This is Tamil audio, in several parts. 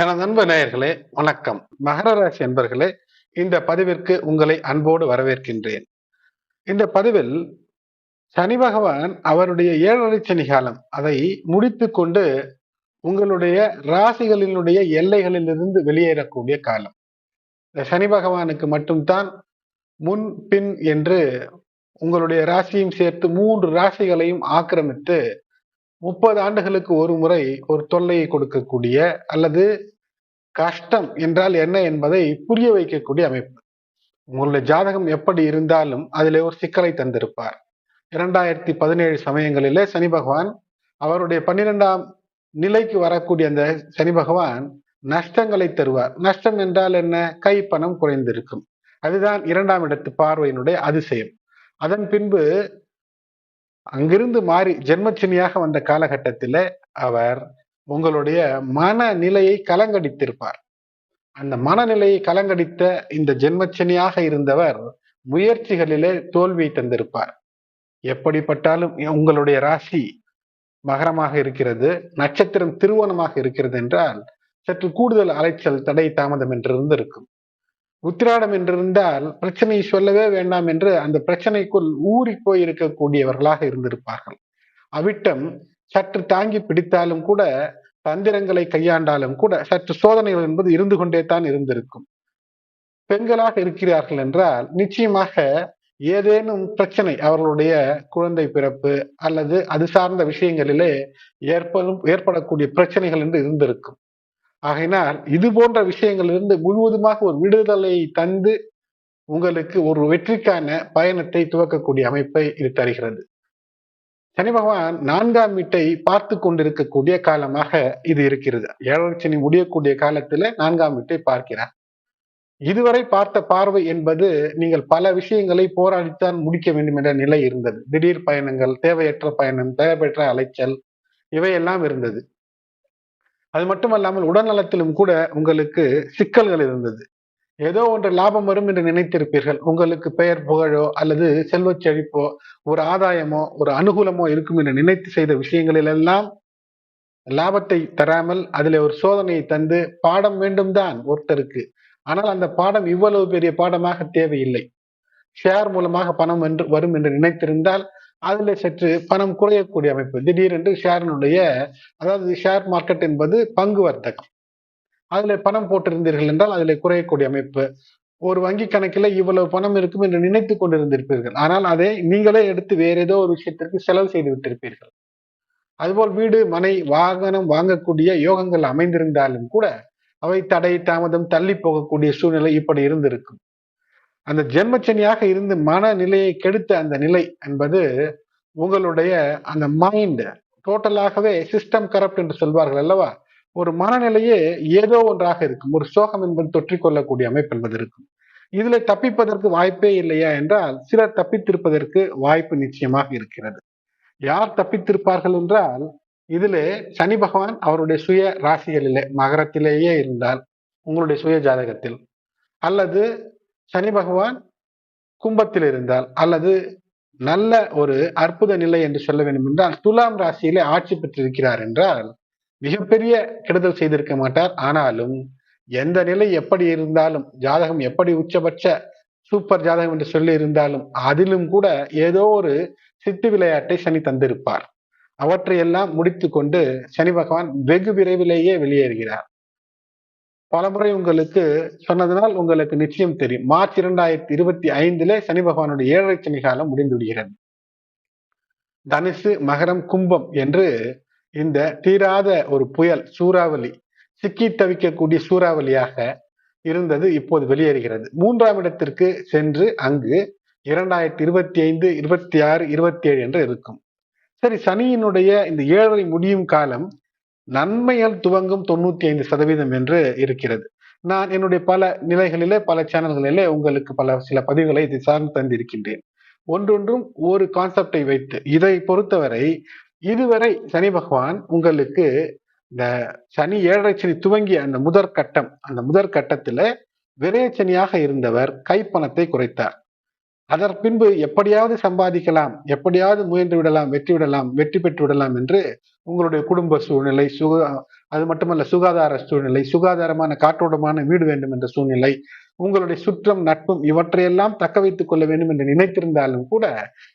எனது அன்பு நேயர்களே வணக்கம். மகர ராசி என்பர்களே இந்த பதிவிற்கு உங்களை அன்போடு வரவேற்கின்றேன். இந்த பதிவில் சனி பகவான் அவருடைய ஏழரை சனி காலம் அதை முடித்து கொண்டு உங்களுடைய ராசிகளினுடைய எல்லைகளிலிருந்து வெளியேறக்கூடிய காலம். இந்த சனி பகவானுக்கு மட்டும்தான் முன் பின் என்று உங்களுடைய ராசியும் சேர்த்து மூன்று ராசிகளையும் ஆக்கிரமித்து முப்பது ஆண்டுகளுக்கு ஒரு முறை ஒரு தொல்லையை கொடுக்கக்கூடிய அல்லது கஷ்டம் என்றால் என்ன என்பதை புரிய வைக்கக்கூடிய அமைப்பு. உங்களுடைய ஜாதகம் எப்படி இருந்தாலும் அதில் ஒரு சிக்கலை தந்திருப்பார். இரண்டாயிரத்தி பதினேழு சமயங்களிலே சனி பகவான் அவருடைய பன்னிரெண்டாம் நிலைக்கு வரக்கூடிய அந்த சனி பகவான் நஷ்டங்களை தருவார். நஷ்டம் என்றால் என்ன? கை பணம் குறைந்திருக்கும். அதுதான் இரண்டாம் இடத்து பார்வையினுடைய அதிசயம். அதன் பின்பு அங்கிருந்து மாறி ஜென்மச்சினியாக வந்த காலகட்டத்தில் அவர் உங்களுடைய மனநிலையை கலங்கடித்திருப்பார். அந்த மனநிலையை கலங்கடித்த இந்த ஜென்மச்சனியாக இருந்தவர் முயற்சிகளிலே தோல்வியை தந்திருப்பார். எப்படிப்பட்டாலும் உங்களுடைய ராசி மகரமாக இருக்கிறது நட்சத்திரம் திருவோணமாக இருக்கிறது என்றால் சற்று கூடுதல் அலைச்சல் தடை தாமதம் என்று இருந்திருக்கும் உத்திராடம் என்றிருந்தால் பிரச்சனையை சொல்லவே வேண்டாம் என்று அந்த பிரச்சனைக்குள் ஊறி போய் இருக்கக்கூடியவர்களாக இருந்திருப்பார்கள். அவிட்டம் சற்று தாங்கி பிடித்தாலும் கூட தந்திரங்களை கையாண்டாலும் கூட சற்று சோதனைகள் என்பது இருந்து கொண்டே தான் இருந்திருக்கும். பெண்களாக இருக்கிறார்கள் என்றால் நிச்சயமாக ஏதேனும் பிரச்சனை அவர்களுடைய குழந்தை பிறப்பு அல்லது அது சார்ந்த விஷயங்களிலே ஏற்படும் ஏற்படக்கூடிய பிரச்சனைகள் என்று இருந்திருக்கும். ஆகையினால் இது போன்ற விஷயங்களிலிருந்து முழுவதுமாக ஒரு விடுதலை தந்து உங்களுக்கு ஒரு வெற்றிக்கான பயணத்தை துவக்கக்கூடிய அமைப்பை இது தருகிறது. சனி பகவான் நான்காம் வீட்டை பார்த்து கொண்டிருக்கக்கூடிய காலமாக இது இருக்கிறது. ஏழரை சனி முடியக்கூடிய காலத்துல நான்காம் வீட்டை பார்க்கிறார். இதுவரை பார்த்த பார்வை என்பது நீங்கள் பல விஷயங்களை போராடித்தான் முடிக்க வேண்டும் என்ற நிலை இருந்தது. திடீர் பயணங்கள் தேவையற்ற பயணம் தேவையற்ற அலைச்சல் இவையெல்லாம் இருந்தது. அது மட்டுமல்லாமல் உடல்நலத்திலும் கூட உங்களுக்கு சிக்கல்கள் இருந்தது. ஏதோ ஒன்று லாபம் வரும் என்று நினைத்திருப்பீர்கள். உங்களுக்கு பெயர் புகழோ அல்லது செல்வச் செழிப்போ ஒரு ஆதாயமோ ஒரு அனுகூலமோ இருக்கும் என்று நினைத்து செய்த விஷயங்களில் எல்லாம் லாபத்தை தராமல் அதில் ஒரு சோதனையை தந்து பாடம் வேண்டும் தான் ஒருத்தருக்கு. ஆனால் அந்த பாடம் இவ்வளவு பெரிய பாடமாக தேவையில்லை. ஷேர் மூலமாக பணம் என்று வரும் என்று நினைத்திருந்தால் அதுல சற்று பணம் குறையக்கூடிய அமைப்பு. திடீரென்று ஷேரினுடைய அதாவது ஷேர் மார்க்கெட் என்பது பங்கு வர்த்தகம். அதுல பணம் போட்டிருந்தீர்கள் என்றால் அதுல குறையக்கூடிய அமைப்பு. ஒரு வங்கி கணக்கில் இவ்வளவு பணம் இருக்கும் என்று நினைத்து கொண்டிருந்திருப்பீர்கள். ஆனால் அதை நீங்களே எடுத்து வேற ஏதோ ஒரு விஷயத்திற்கு செலவு செய்து விட்டிருப்பீர்கள். அதுபோல் வீடு மனை வாகனம் வாங்கக்கூடிய யோகங்கள் அமைந்திருந்தாலும் கூட அவை தடை தாமதம் தள்ளி போகக்கூடிய சூழ்நிலை இப்படி இருந்திருக்கும். அந்த ஜென்மச்சனியாக இருந்து மனநிலையை கெடுத்த அந்த நிலை என்பது உங்களுடைய அந்த மைண்ட் டோட்டலாகவே சிஸ்டம் கரப்ட் என்று சொல்வார்கள் அல்லவா? ஒரு மனநிலையே ஏதோ ஒன்றாக இருக்கும். ஒரு சோகம் என்பது தொற்றிக்கொள்ளக்கூடிய அமைப்பு என்பது இருக்கும். இதுல தப்பிப்பதற்கு வாய்ப்பே இல்லையா என்றால் சிலர் தப்பித்திருப்பதற்கு வாய்ப்பு நிச்சயமாக இருக்கிறது. யார் தப்பித்திருப்பார்கள் என்றால் இதிலே சனி பகவான் அவருடைய சுய ராசிகளிலே மகரத்திலேயே இருந்தால் உங்களுடைய சுய ஜாதகத்தில் அல்லது சனி பகவான் கும்பத்தில் இருந்தால் அல்லது நல்ல ஒரு அற்புத நிலை என்று சொல்ல வேண்டும் என்றால் துலாம் ராசியிலே ஆட்சி பெற்றிருக்கிறார் என்றால் மிகப்பெரிய கெடுதல் செய்திருக்க மாட்டார். ஆனாலும் எந்த நிலை எப்படி இருந்தாலும் ஜாதகம் எப்படி உச்சபட்ச சூப்பர் ஜாதகம் என்று சொல்லி இருந்தாலும் அதிலும் கூட ஏதோ ஒரு சித்து விளையாட்டை சனி தந்திருப்பார். அவற்றையெல்லாம் முடித்து கொண்டு சனி பகவான் வெகு விரைவிலேயே வெளியேறுகிறார். பலமுறை உங்களுக்கு சொன்னதனால் உங்களுக்கு நிச்சயம் தெரியும். மார்ச் இரண்டாயிரத்தி இருபத்தி ஐந்திலே சனி பகவானுடைய ஏழரை சனி காலம் முடிந்து விடுகிறது. தனுசு மகரம் கும்பம் என்று இந்த தீராத ஒரு புயல் சூறாவளி சிக்கி தவிக்கக்கூடிய சூறாவளியாக இருந்தது இப்போது வெளியேறுகிறது. மூன்றாம் இடத்திற்கு சென்று அங்கு இரண்டாயிரத்தி இருபத்தி ஐந்து இருபத்தி ஆறு இருபத்தி ஏழு என்று இருக்கும். சரி சனியினுடைய இந்த ஏழரை முடியும் காலம் நன்மையால் துவங்கும் தொண்ணூத்தி ஐந்து சதவீதம் என்று இருக்கிறது. நான் என்னுடைய பல நிலைகளிலே பல சேனல்களிலே உங்களுக்கு பல சில பதிவுகளை இது சார்ந்து தந்திருக்கின்றேன். ஒன்றொன்றும் ஒரு கான்செப்டை வைத்து இதை பொறுத்தவரை இதுவரை சனி பகவான் உங்களுக்கு இந்த சனி ஏழரை சனி துவங்கிய அந்த முதற் கட்டம் அந்த முதற் கட்டத்துல விரயச்சனியாக இருந்தவர் கைப்பணத்தை குறைத்தார். அதன் பின்பு எப்படியாவது சம்பாதிக்கலாம் எப்படியாவது முயன்று விடலாம் வெற்றி விடலாம் வெற்றி பெற்று விடலாம் என்று உங்களுடைய குடும்ப சூழ்நிலை சுக அது மட்டுமல்ல சுகாதார சூழ்நிலை சுகாதாரமான காற்றோடமான வீடு வேண்டும் என்ற சூழ்நிலை உங்களுடைய சுற்றம் நட்பும் இவற்றையெல்லாம் தக்க வைத்துக் கொள்ள வேண்டும் என்று நினைத்திருந்தாலும் கூட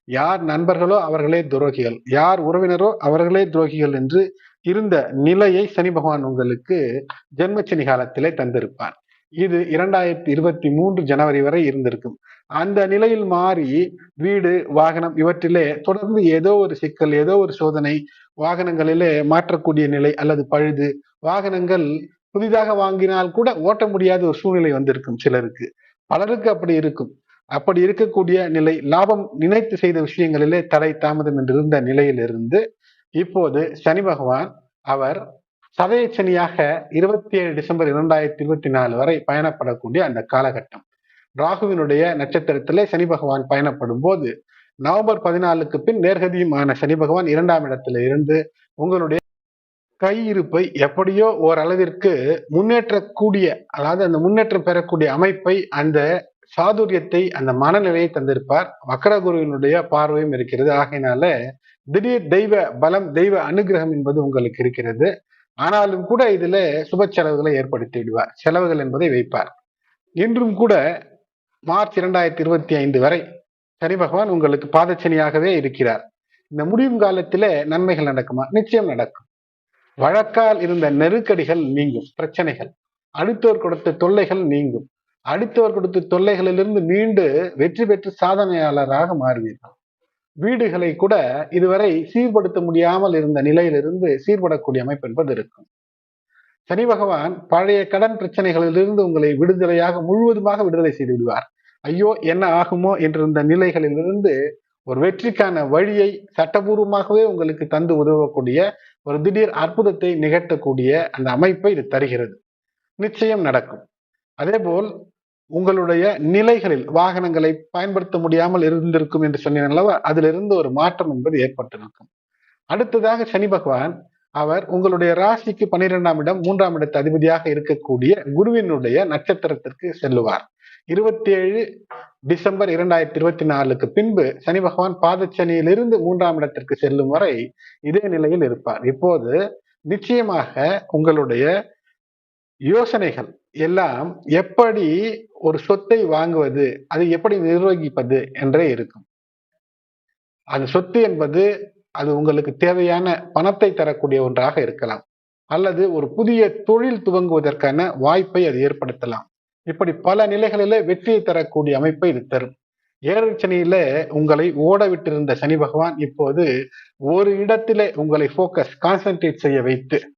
யார் நண்பர்களோ அவர்களே துரோகிகள் யார் உறவினரோ அவர்களே துரோகிகள் என்று இருந்த நிலையை சனி பகவான் உங்களுக்கு ஜென்மச்சனி காலத்திலே தந்திருப்பார். இது இரண்டாயிரத்தி இருபத்தி மூன்று ஜனவரி வரை இருந்திருக்கும். அந்த நிலையில் மாறி வீடு வாகனம் இவற்றிலே தொடர்ந்து ஏதோ ஒரு சிக்கல் ஏதோ ஒரு சோதனை வாகனங்களிலே மாற்றக்கூடிய நிலை அல்லது பழுது வாகனங்கள் புதிதாக வாங்கினால் கூட ஓட்ட முடியாத ஒரு சூழ்நிலை வந்திருக்கும் சிலருக்கு. பலருக்கு அப்படி இருக்கும். அப்படி இருக்கக்கூடிய நிலை லாபம் நினைத்து செய்த விஷயங்களிலே தடை தாமதம் என்று இருந்த நிலையிலிருந்து இப்போது சனி பகவான் அவர் சதயச்சனியாக சனியாக இருபத்தி ஏழு டிசம்பர் இரண்டாயிரத்தி இருபத்தி நாலு வரை பயணப்படக்கூடிய அந்த காலகட்டம். ராகுவினுடைய நட்சத்திரத்திலே சனி பகவான் பயணப்படும் போது நவம்பர் பதினாலுக்கு பின் நேர்கதியுமான சனி பகவான் இரண்டாம் இடத்துல இருந்து உங்களுடைய கையிருப்பை எப்படியோ ஓரளவிற்கு முன்னேற்றக்கூடிய அதாவது அந்த முன்னேற்றம் பெறக்கூடிய அமைப்பை அந்த சாதுரியத்தை அந்த மனநிலையை தந்திருப்பார். வக்கரகுருவினுடைய பார்வையும் இருக்கிறது. ஆகையினால திடீர் தெய்வ பலம் தெய்வ அனுகிரகம் என்பது உங்களுக்கு இருக்கிறது. ஆனாலும் கூட இதுல சுப செலவுகளை ஏற்படுத்தி விடுவார் செலவுகள் என்பதை வைப்பார். இன்றும் கூட மார்ச் இரண்டாயிரத்தி இருபத்தி ஐந்து வரை சனி பகவான் உங்களுக்கு பாதச்சனியாகவே இருக்கிறார். இந்த முடியும் காலத்தில நன்மைகள் நடக்குமா? நிச்சயம் நடக்கும். வழக்கால் இருந்த நெருக்கடிகள் நீங்கும். பிரச்சனைகள். அடுத்தோர் கொடுத்த தொல்லைகள் நீங்கும். அடுத்தவர் கொடுத்த தொல்லைகளிலிருந்து மீண்டு வெற்றி பெற்று சாதனையாளராக மாறுவீர்கள். வீடுகளை கூட இதுவரை சீர்படுத்த முடியாமல் இருந்த நிலையிலிருந்து சீர்படக்கூடிய அமைப்பு என்பது இருக்கும். சனி பகவான் பழைய கடன் பிரச்சனைகளிலிருந்து உங்களை விடுதலையாக முழுவதுமாக விடுதலை செய்து விடுவார் ஐயோ என்ன ஆகுமோ என்றிருந்த நிலைகளிலிருந்து ஒரு வெற்றிக்கான வழியை சட்டபூர்வமாகவே உங்களுக்கு தந்து உதவக்கூடிய ஒரு திடீர் அற்புதத்தை நிகழ்த்தக்கூடிய அந்த அமைப்பை இது தருகிறது. நிச்சயம் நடக்கும். அதேபோல் உங்களுடைய நிலைகளில் வாகனங்களை பயன்படுத்த முடியாமல் இருந்திருக்கும் என்று சொன்னேன் அல்லவா? அதிலிருந்து ஒரு மாற்றம் என்பது ஏற்பட்டிருக்கும். அடுத்ததாக சனி பகவான் அவர் உங்களுடைய ராசிக்கு பன்னிரெண்டாம் இடம் மூன்றாம் இடத்து அதிபதியாக இருக்கக்கூடிய குருவினுடைய நட்சத்திரத்திற்கு செல்லுவார். இருபத்தி ஏழு டிசம்பர் இரண்டாயிரத்தி இருபத்தி நாலுக்கு பின்பு சனி பகவான் பாதச்சனியிலிருந்து மூன்றாம் இடத்திற்கு செல்லும் வரை இதே நிலையில் இருப்பார். இப்போது நிச்சயமாக உங்களுடைய யோசனைகள் எல்லாம் எப்படி ஒரு சொத்தை வாங்குவது அதை எப்படி நிர்வகிப்பது என்றே இருக்கும். அது சொத்து என்பது அது உங்களுக்கு தேவையான பணத்தை தரக்கூடிய ஒன்றாக இருக்கலாம். அல்லது ஒரு புதிய தொழில் துவங்குவதற்கான வாய்ப்பை அது ஏற்படுத்தலாம். இப்படி பல நிலைகளிலே வெற்றியை தரக்கூடிய அமைப்பை இது தரும். ஏழரை சனியில உங்களை ஓட விட்டிருந்த சனி பகவான் இப்போது ஒரு இடத்திலே உங்களை போக்கஸ் கான்சென்ட்ரேட் செய்ய வைத்து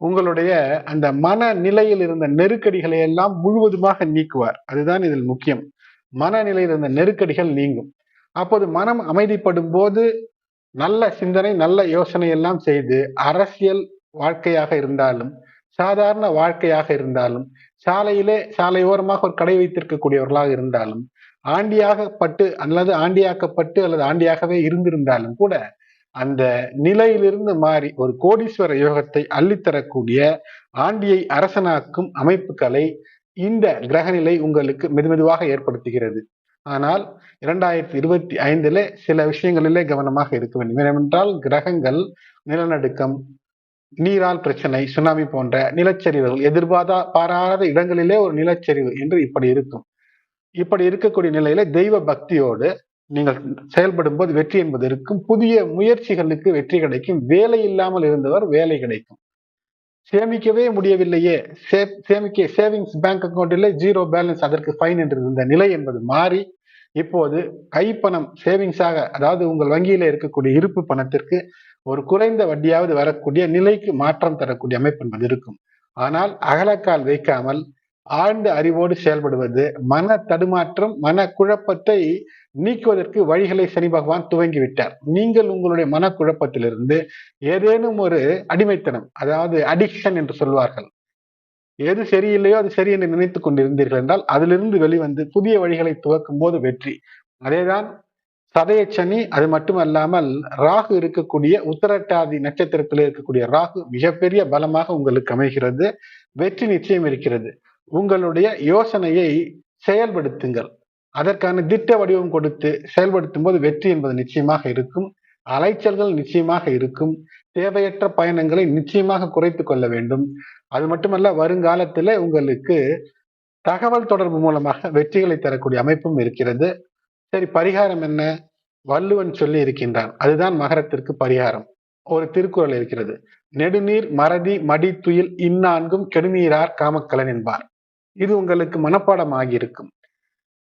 உங்களுடைய அந்த மன நிலையில் இருந்த நெருக்கடிகளை எல்லாம் முழுவதுமாக நீக்குவார். அதுதான் இதில் முக்கியம். மனநிலையில் இருந்த நெருக்கடிகள் நீங்கும். அப்போது மனம் அமைதிப்படும் போது நல்ல சிந்தனை நல்ல யோசனை எல்லாம் செய்து அரசியல் வாழ்க்கையாக இருந்தாலும் சாதாரண வாழ்க்கையாக இருந்தாலும் சாலையிலே சாலையோரமாக ஒரு கடை வைத்திருக்கக்கூடியவர்களாக இருந்தாலும் ஆண்டியாகப்பட்டு அல்லது ஆண்டியாக்கப்பட்டு அல்லது ஆண்டியாகவே இருந்திருந்தாலும் கூட அந்த நிலையிலிருந்து மாறி ஒரு கோடீஸ்வர யோகத்தை அள்ளித்தரக்கூடிய ஆண்டியை அரசனாக்கும் அமைப்புகளை இந்த கிரகநிலை உங்களுக்கு மெதுமெதுவாக ஏற்படுத்துகிறது. ஆனால் இரண்டாயிரத்தி இருபத்தி ஐந்துல சில விஷயங்களிலே கவனமாக இருக்க வேண்டும். ஏனென்றால் கிரகங்கள் நிலநடுக்கம் நீரால் பிரச்சனை சுனாமி போன்ற நிலச்சரிவுகள் எதிர்பாரா பாராத இடங்களிலே ஒரு நிலச்சரிவு என்று இப்படி இருக்கும். இப்படி இருக்கக்கூடிய நிலையில தெய்வ பக்தியோடு நீங்கள் செயல்படும் போது வெற்றி என்பது இருக்கும். புதிய முயற்சிகளுக்கு வெற்றி கிடைக்கும். வேலை இல்லாமல் இருந்தவர் வேலை கிடைக்கும். சேமிக்கவே முடியவில்லையே. சே சேமிக்க சேவிங்ஸ் பேங்க் அக்கௌண்ட்டில் ஜீரோ பேலன்ஸ் அதற்கு ஃபைன் என்று இருந்த நிலை என்பது மாறி இப்போது கைப்பணம் சேவிங்ஸாக அதாவது உங்கள் வங்கியில இருக்கக்கூடிய இருப்பு பணத்திற்கு ஒரு குறைந்த வட்டியாவது வரக்கூடிய நிலைக்கு மாற்றம் தரக்கூடிய அமைப்பு என்பது இருக்கும். ஆனால் அகலக்கால் வைக்காமல் ஆழ்ந்த அறிவோடு செயல்படுவது மன தடுமாற்றம் மன குழப்பத்தை நீக்குவதற்கு வழிகளை சனி பகவான் துவங்கி விட்டார். நீங்கள் உங்களுடைய மனக்குழப்பத்திலிருந்து ஏதேனும் ஒரு அடிமைத்தனம் அதாவது அடிக்ஷன் என்று சொல்வார்கள். எது சரியில்லையோ அது சரி என்று நினைத்துக் கொண்டிருந்தீர்கள் என்றால் அதிலிருந்து வெளிவந்து புதிய வழிகளை துவக்கும் போது வெற்றி. அதேதான் சதய சனி அது மட்டுமல்லாமல் ராகு இருக்கக்கூடிய உத்தரட்டாதி நட்சத்திரத்தில் இருக்கக்கூடிய ராகு மிகப்பெரிய பலமாக உங்களுக்கு அமைகிறது. வெற்றி நிச்சயம் இருக்கிறது. உங்களுடைய யோசனையை செயல்படுத்துங்கள். அதற்கான திட்ட வடிவம் கொடுத்து செயல்படுத்தும் போது வெற்றி என்பது நிச்சயமாக இருக்கும். அலைச்சல்கள் நிச்சயமாக இருக்கும். தேவையற்ற பயணங்களை நிச்சயமாக குறைத்து கொள்ள வேண்டும். அது மட்டுமல்ல வருங்காலத்தில் உங்களுக்கு தகவல் தொடர்பு மூலமாக வெற்றிகளை தரக்கூடிய அமைப்பும் இருக்கிறது. சரி பரிகாரம் என்ன? வள்ளுவன் சொல்லி இருக்கின்றான். அதுதான் மகரத்திற்கு பரிகாரம். ஒரு திருக்குறள் இருக்கிறது. நெடுநீர் மறதி மடி துயில் இந்நான்கும் கெடுநீரார் காமக்கலன் என்பார். இது உங்களுக்கு மனப்பாடம் ஆகியிருக்கும்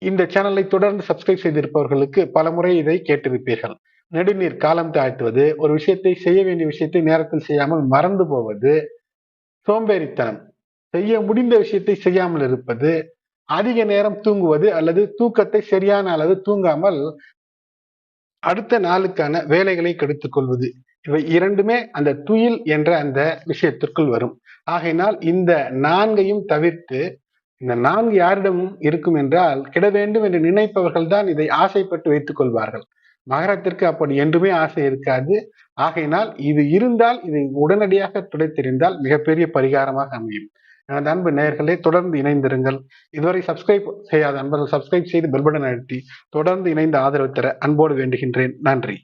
இந்த சேனலை தொடர்ந்து சப்ஸ்கிரைப் செய்திருப்பவர்களுக்கு பலமுறை இதை கேட்டிருப்பீர்கள். நெடுநீர் காலம் தாழ்த்துவது ஒரு விஷயத்தை செய்ய வேண்டிய விஷயத்தை நேரத்தில் செய்யாமல் மறந்து போவது சோம்பேறித்தனம் செய்ய முடிந்த விஷயத்தை செய்யாமல் இருப்பது அதிக நேரம் தூங்குவது அல்லது தூக்கத்தை சரியான அளவு தூங்காமல் அடுத்த நாளுக்கான வேலைகளை கெடுத்துக் கொள்வது. இவை இரண்டுமே அந்த துயில் என்ற அந்த விஷயத்திற்குள் வரும். ஆகையினால் இந்த நான்கையும் தவிர்த்து இந்த நான்கு யாரிடமும் இருக்கும் என்றால் கிட வேண்டும் என்று நினைப்பவர்கள் தான் இதை ஆசைப்பட்டு வைத்துக் கொள்வார்கள். மகரத்திற்கு அப்படி என்றுமே ஆசை இருக்காது. ஆகையினால் இது இருந்தால் இதை உடனடியாக துடைத்தெறிந்தால் மிகப்பெரிய பரிகாரமாக அமையும். எனது அன்பு நேயர்களே தொடர்ந்து இணைந்திருங்கள். இதுவரை சப்ஸ்கிரைப் செய்யாத அன்பர்கள் சப்ஸ்கிரைப் செய்து பெல்பட்டன் அழுத்தி தொடர்ந்து இணைந்து ஆதரவு தர அன்போடு வேண்டுகின்றேன். நன்றி.